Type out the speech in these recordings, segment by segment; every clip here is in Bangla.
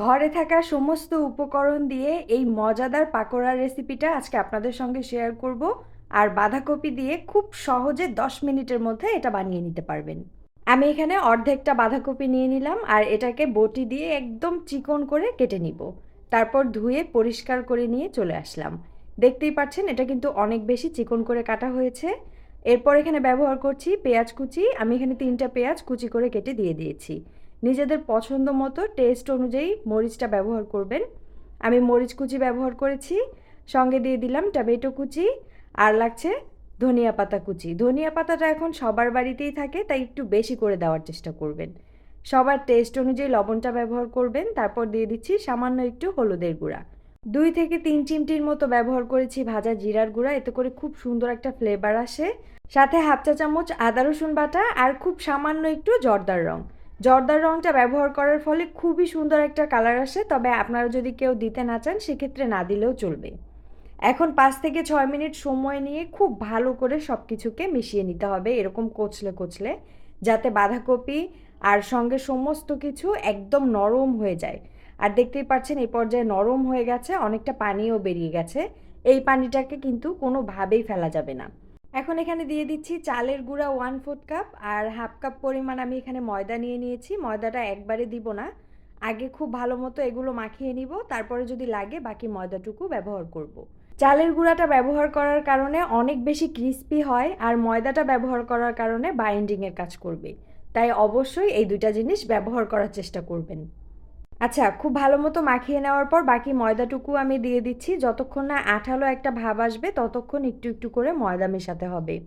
ঘরে থাকা সমস্ত উপকরণ দিয়ে এই মজাদার পাকোড়ার রেসিপিটা আজকে আপনাদের সঙ্গে শেয়ার করব। আর বাঁধাকপি দিয়ে খুব সহজে 10 মিনিটের মধ্যে এটা বানিয়ে নিতে পারবেন। আমি এখানে অর্ধেকটা বাঁধাকপি নিয়ে নিলাম আর এটাকে বটি দিয়ে একদম চিকন করে কেটে নিব। তারপর ধুয়ে পরিষ্কার করে নিয়ে চলে আসলাম। দেখতেই পাচ্ছেন, এটা কিন্তু অনেক বেশি চিকন করে কাটা হয়েছে। এরপর এখানে ব্যবহার করছি পেঁয়াজ কুচি। আমি এখানে তিনটা পেঁয়াজ কুচি করে কেটে দিয়ে দিয়েছি। নিজেদের পছন্দ মতো টেস্ট অনুযায়ী মরিচটা ব্যবহার করবেন। আমি মরিচ কুচি ব্যবহার করেছি, সঙ্গে দিয়ে দিলাম টমেটো কুচি, আর লাগছে ধনিয়া পাতা কুচি। ধনিয়া পাতাটা এখন সবার বাড়িতেই থাকে, তাই একটু বেশি করে দেওয়ার চেষ্টা করবেন। সবার টেস্ট অনুযায়ী লবণটা ব্যবহার করবেন, তারপর দিয়ে দিচ্ছি সামান্য একটু হলুদের গুঁড়া। দুই থেকে তিন চিমটির মতো ব্যবহার করেছি ভাজা জিরার গুঁড়া, এতে করে খুব সুন্দর একটা ফ্লেভার আসে। সাথে হাফ চা চামচ আদা রসুন বাটা, আর খুব সামান্য একটু জর্দার রং। জর্দার রঙটা ব্যবহার করার ফলে খুবই সুন্দর একটা কালার আসে, তবে আপনারা যদি কেউ দিতে না চান, সেক্ষেত্রে না দিলেও চলবে। এখন পাঁচ থেকে ছয় মিনিট সময় নিয়ে খুব ভালো করে সব কিছুকে মিশিয়ে নিতে হবে, এরকম কোচলে কোচলে, যাতে বাঁধাকপি আর সঙ্গে সমস্ত কিছু একদম নরম হয়ে যায়। আর দেখতেই পাচ্ছেন, এই পর্যায়ে নরম হয়ে গেছে, অনেকটা পানিও বেরিয়ে গেছে। এই পানিটাকে কিন্তু কোনোভাবেই ফেলা যাবে না। এখন এখানে দিয়ে দিচ্ছি চালের গুঁড়া ওয়ান ফোর্থ কাপ আর হাফ কাপ পরিমাণ আমি এখানে ময়দা নিয়ে নিয়েছি। ময়দাটা একবারে দিব না। আগে খুব ভালো মতো এগুলো মাখিয়ে নিব। তারপরে যদি লাগে বাকি ময়দাটুকু ব্যবহার করব। চালের গুঁড়াটা ব্যবহার করার কারণে অনেক বেশি ক্রিস্পি হয় আর ময়দাটা ব্যবহার করার কারণে বাইন্ডিংয়ের কাজ করবে। তাই অবশ্যই এই দুইটা জিনিস ব্যবহার করার চেষ্টা করবেন। আচ্ছা খুব ভালো মতো মাখিয়ে নেওয়ার পর বাকি ময়দাটুকু আমি দিয়ে দিচ্ছি। যতক্ষণ না আঠালো একটা ভাব আসবে, ততক্ষণ একটু একটু করে ময়দা মেশাতে হবে।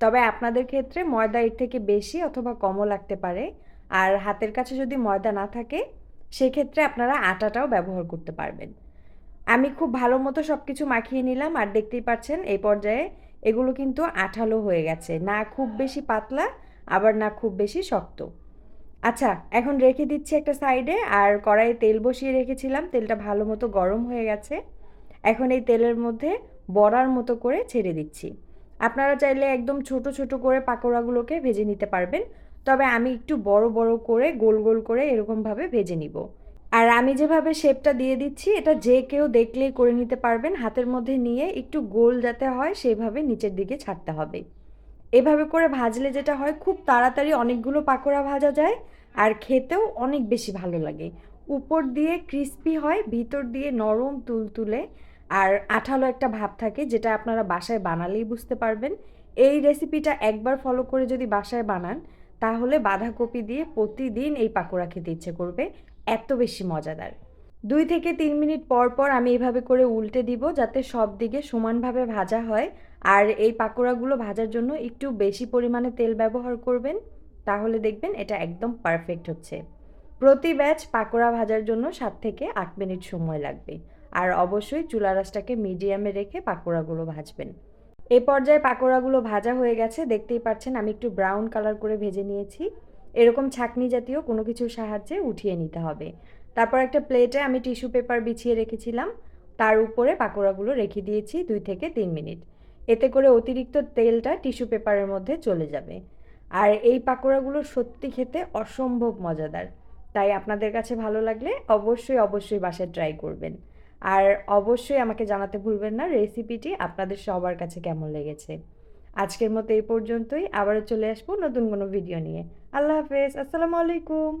তবে আপনাদের ক্ষেত্রে ময়দা এর থেকে বেশি অথবা কমও লাগতে পারে। আর হাতের কাছে যদি ময়দা না থাকে, সেক্ষেত্রে আপনারা আটাটাও ব্যবহার করতে পারবেন। আমি খুব ভালো মতো সব কিছু মাখিয়ে নিলাম আর দেখতেই পাচ্ছেন, এই পর্যায়ে এগুলো কিন্তু আঠালো হয়ে গেছে। না খুব বেশি পাতলা, আবার না খুব বেশি শক্ত। আচ্ছা এখন রেখে দিচ্ছি একটা সাইডে আর কড়াইয়ে তেল বসিয়ে রেখেছিলাম। তেলটা ভালো মতো গরম হয়ে গেছে। এখন এই তেলের মধ্যে বড়ার মতো করে ছেড়ে দিচ্ছি। আপনারা চাইলে একদম ছোট ছোট করে পাকোড়াগুলোকে ভেজে নিতে পারবেন। তবে আমি একটু বড় বড় করে, গোল গোল করে এরকমভাবে ভেজে নিব। আর আমি যেভাবে শেপটা দিয়ে দিচ্ছি, এটা যে কেউ দেখলেই করে নিতে পারবেন। হাতের মধ্যে নিয়ে একটু গোল যাতে হয়, সেভাবে নিচের দিকে ছাড়তে হবে। এভাবে করে ভাজলে যেটা হয়, খুব তাড়াতাড়ি অনেকগুলো পাকোড়া ভাজা যায় আর খেতেও অনেক বেশি ভালো লাগে। উপর দিয়ে ক্রিস্পি হয়, ভিতর দিয়ে নরম তুলতুলে আর আঠালো একটা ভাব থাকে যেটা আপনারা বাসায় বানালেই বুঝতে পারবেন। এই রেসিপিটা একবার ফলো করে যদি বাসায় বানান, তাহলে বাঁধাকপি দিয়ে প্রতিদিন এই পাকোড়া খেতে ইচ্ছে করবে। এত বেশি মজাদার। দুই থেকে তিন মিনিট পর পর আমি এইভাবে করে উল্টে দিব যাতে সব দিকে সমানভাবে ভাজা হয়। আর এই পাকোড়াগুলো ভাজার জন্য একটু বেশি পরিমাণে তেল ব্যবহার করবেন, তাহলে দেখবেন এটা একদম পারফেক্ট হচ্ছে। প্রতি ব্যাচ পাকোড়া ভাজার জন্য সাত থেকে আট মিনিট সময় লাগবে। আর অবশ্যই চুলা রাসটাকে মিডিয়ামে রেখে পাকোড়াগুলো ভাজবেন। এ পর্যায়ে পাকোড়াগুলো ভাজা হয়ে গেছে, দেখতেই পাচ্ছেন আমি একটু ব্রাউন কালার করে ভেজে নিয়েছি। এরকম ছাকনি জাতীয় কোনো কিছুর সাহায্যে উঠিয়ে নিতে হবে। তারপর একটা প্লেটে আমি টিস্যু পেপার বিছিয়ে রেখেছিলাম। তার উপরে পাকোড়াগুলো রেখে দিয়েছি দুই থেকে তিন মিনিট। এতে করে অতিরিক্ত তেলটা টিস্যু পেপারের মধ্যে চলে যাবে। আর এই পাকোড়াগুলো সত্যি খেতে অসম্ভব মজাদার। তাই আপনাদের কাছে ভালো লাগলে অবশ্যই অবশ্যই বাসায় ট্রাই করবেন। আর অবশ্যই আমাকে জানাতে ভুলবেন না রেসিপিটি আপনাদের সবার কাছে কেমন লেগেছে। আজকের মতো এই পর্যন্তই। আবারও চলে আসব নতুন কোনো ভিডিও নিয়ে। আল্লাহ হাফেজ। আসসালামু আলাইকুম।